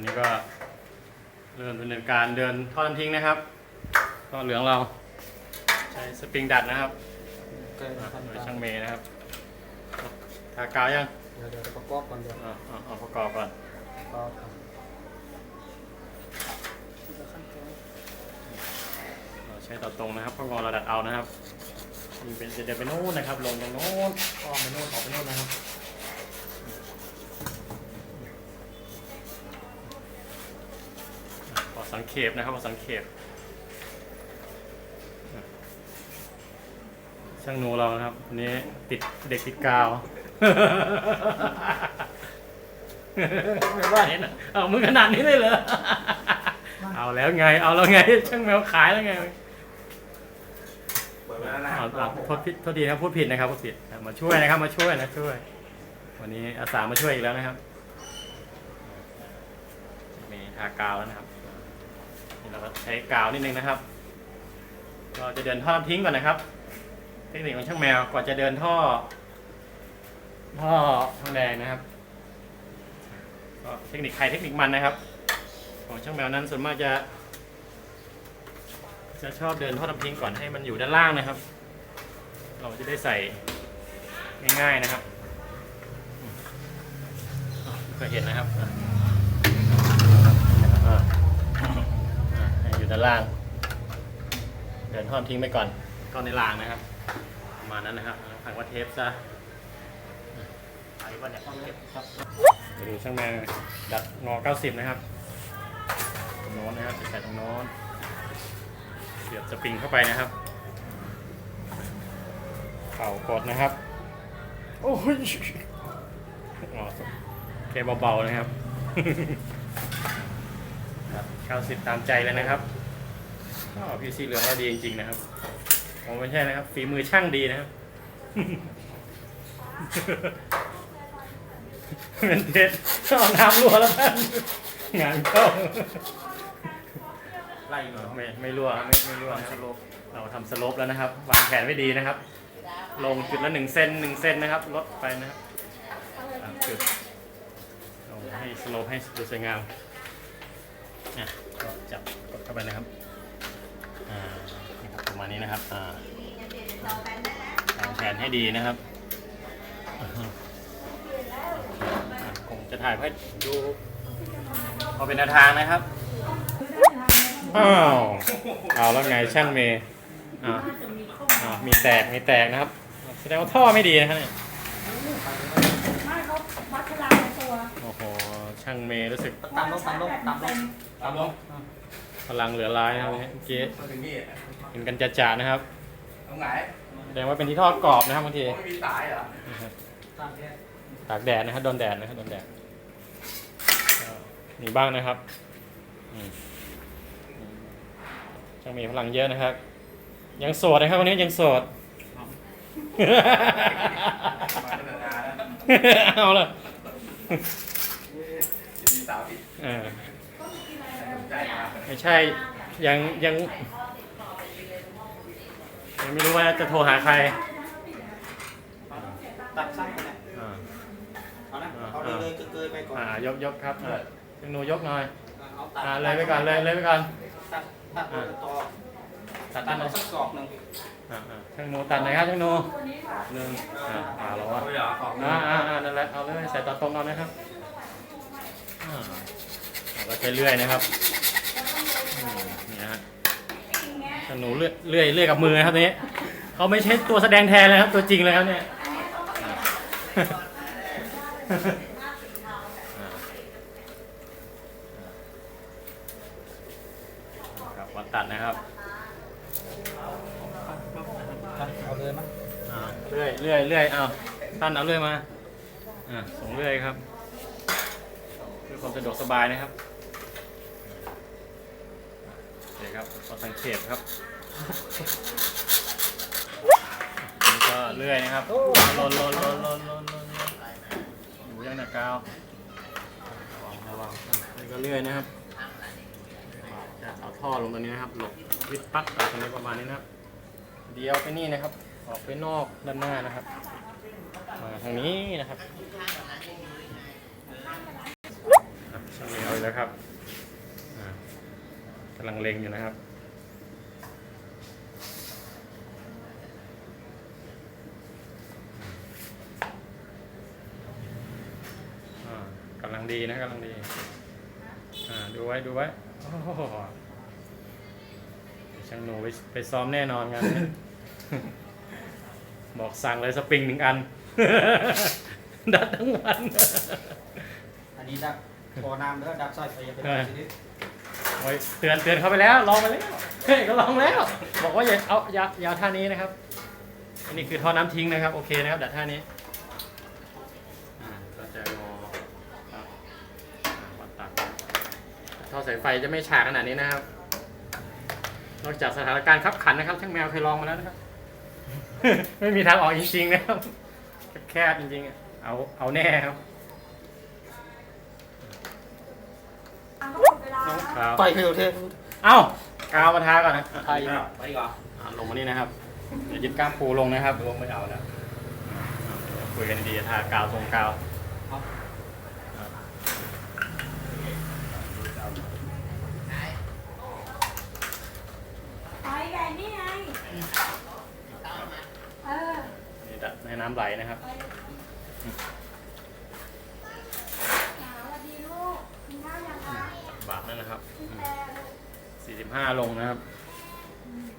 อนนี้ก็เริ่มดำเนินการเดินท่อน้ำทิ้งนะครับท่อเหลืองเรา ใช้สปริงดัดนะครับเกินอะขั้นโดยตอนช่างเมย์นะครับทากาวยังเดี๋ยวเดี๋ยวประกอบก่อนเดี๋ยวอะเอาเอาประกอบก่อนประกอบครับขั้นตอนเราใช้ต่อตรงนะครับเพราะงอเราดัดเอานะครับยิงเป็นเดี๋ยวไปโน่นนะครับ ลงตรงโน้นอ้อมไปโน่นออกไปโน่นนะครับ สังเขปนะครับขอสังเขปอะช่างหนูเรานะครับอันนี้ติดเด็กติดกาวไม่ว่าเห็นอะเอามือขนาดนี้เลยเหรอเอาแล้วไง เอาแล้วไง ช่างแมวขายแล้วไงเปิดไว้แล้วนะเอาเอาโทษผิดโทษทีนะครับพูดผิดนะครับพูดผิดมาช่วยนะครับ มาช่วยนะช่วย วันนี้อาสามาช่วยอีกแล้วนะครับมีทากาวแล้วนะครับ นี่เราก็ใช้กาวนิดนึงนะครับ ก็จะเดินท่อน้ำทิ้งก่อนนะครับ เทคนิคของช่างแมวก่อนจะเดินท่อ ท่อทองแดงนะครับ ก็เทคนิคใครเทคนิคมันนะครับ ของช่างแมวนั้นส่วนมากจะ จะชอบเดินท่อน้ำทิ้งก่อนให้มันอยู่ด้านล่างนะครับ เราจะได้ใส่ง่ายๆนะครับเคยเห็นนะครับอะอะอะให้อยู่ ด้านล่าง เดินท่อน้ำทิ้งไปก่อนก็ในรางนะครับประมาณนั้นนะครับผังว่าเทปซะไปวันนี้ต้องเก็บครับไปดูช่างแมวดัดงอ90 นะครับตรงโน้นนะครับใส่ตรงโน้นเสียบสปริงเข้าไปนะครับเข่ากดนะครับ โอ้ยอ๋อแค่เบาๆนะครับครับเข้าสิบตามใจเลยนะครับ ก็พีซีเหลืองเราดีจริงๆนะครับผมไม่ใช่นะครับ ฝีมือช่างดีนะครับเป็นเท็จชอบน้ำรั่วแล้วท่านงานเข้าไล่เอเนาะอไม่ไม่รั่วไม่ไม่รั่วนะครับเราทำสโลปแล้วนะครับวางแผนไว้ดีนะครับ ลงจุดละหนึ่งเซนหนึ่งเซนนะครับลดไปนะครับตามจุดลงให้สโลปให้ดูสวยงามอะก็จับกดเข้าไปนะครับ อ่านี่ครับประมาณนี้นะครับอ่าวางแผนให้ดีนะครับอ่าอะคงจะถ่ายให้ดูพอเป็นแนวทางนะครับ อ้าว เอาแล้วไงช่างเมย์อ่าอ่ามีแตก มีแตกนะครับ แสดงว่าท่อไม่ดีนะครับเนี่ยไม่เขาวัดพลังในตัว โอ้โห ช่างเมย์รู้สึก ตามลงตามลงตามลงตามลง พลังเหลือร้ายนะครับเนี่ยเมื่อกี้มาถึงนี่เห็นกันจะจ่านะครับตรงไหนแสดงว่าเป็นที่ทอดกรอบนะครับบางทีโอ้ไม่มีสายเหรอนะครับตามแค่ตากแดดนะครับโดนแดดนะครับโดนแดดก็มีบ้างนะครับอืมช่างเมย์พลังเยอะนะครับ ยังโสดนะครับวันนี้ยังโสดมาตั้งแต่นานแล้วเอาละจะมีสาวติดเออสนใจมา ไม่ใช่ ยังยังยังไม่รู้ว่าจะโทรหาใครตัดสั้นไปเนี่ยอ่าเอานะเอาเลยเลยเกยๆไปก่อนอ่ายกยกครับอ่าหนูยกหน่อยเอาตัดอ่าเลยไปก่อนเลยเลยไปก่อนตัดตัดโดยต่อตัดตัตัดนเอาเลยสักศอกหนึ่งอ่าอ่าช่างหนูตัดหน่อยครับช่างหนูหนึ่งอ่าอ่าเราเอาอะเลยเหรอของอ่าอ่าอ่านั่นแหละเอาเลยใส่ต่อตรงเอานะครับอ่าเรา ก็ใช้เลื่อยนะครับอืมนี่ฮะช่างหนูเลื่อยเลื่อยเลื่อยกับมือนะครับนี้เขาไม่ใช่ตัวแสดงแทนเลยครับตัวจริงเลยครับเนี่ยครับวัดตัดนะครับเอาเลยมั้ยอ่าเรื่อยเรื่อยเรื่อยเอาท่านเอาเรื่อยมาอ่าส่งเรื่อยครับเพื่อความสะดวกสบายนะครับ โอสังเกตครับนี่ก็เรื่อยนะครับลนลนลนลนลนลนอยู่ยังหนักกาวระวังระวังนี่ก็เรื่อยนะครับจะเอาท่อลงตรงนี้นะครับหลบวิดปักตรงนี้ประมาณนี้นะครับ เดียวไปนี่นะครับ ออกไปนอกด้านหน้านะครับ มาทางนี้นะครับช่างเหนียวอยู่แล้วครับ กำลังเล็งอยู่นะครับอ่ากำลังดีนะกำลังดีอ่าดูไว้ดูไว้โอ้โหเดี๋ยวช่างหนูไปไปซ้อมแน่นอนงานนี้บอกสั่งเลยสปริงหนึ่งอัน ดัดทั้งวัน อันนี้ดักพอน้ำแล้วดักสายไฟจะเป็นอะไรทีนี้ โอ้ยเตือนเตือนเขาไปแล้วลองไปแล้วเฮ้ยก็ลองแล้ว บอกว่าอย่าเอาอย่าอย่าท่านี้นะครับอันนี้คือท่อน้ำทิ้งนะครับโอเคนะครับดัดท่านี้อ่าก็จะงอครับอ่าวัดตัดท่อสายไฟจะไม่ฉากขนาดนี้นะครับนอกจากสถานการณ์ขับขันนะครับช่างแมวเคยลองมาแล้วนะครับ ไม่มีทางออกจริงๆนะครับแคบจริงๆเอาเอาแน่ครับ ดเวลาน้องแล้วขาวไฟเร็วเท่เอ้ากาวมาทาก่อนนะไฟไปก่อนอ่าลงมานี่นะครับเดี๋ยวยึดกล้ามปูลงนะครับลงไม่เอาแล้วอ่าเดี๋ยวคุยกันดีๆทากาวตรงกาวไปแกนี่ไงเออ นี่ดัดให้น้ำไหลนะครับ ไปสวัสดีลูกกิ นั่นนะครับกินอืมแต่ลูก45 ลงนะครับ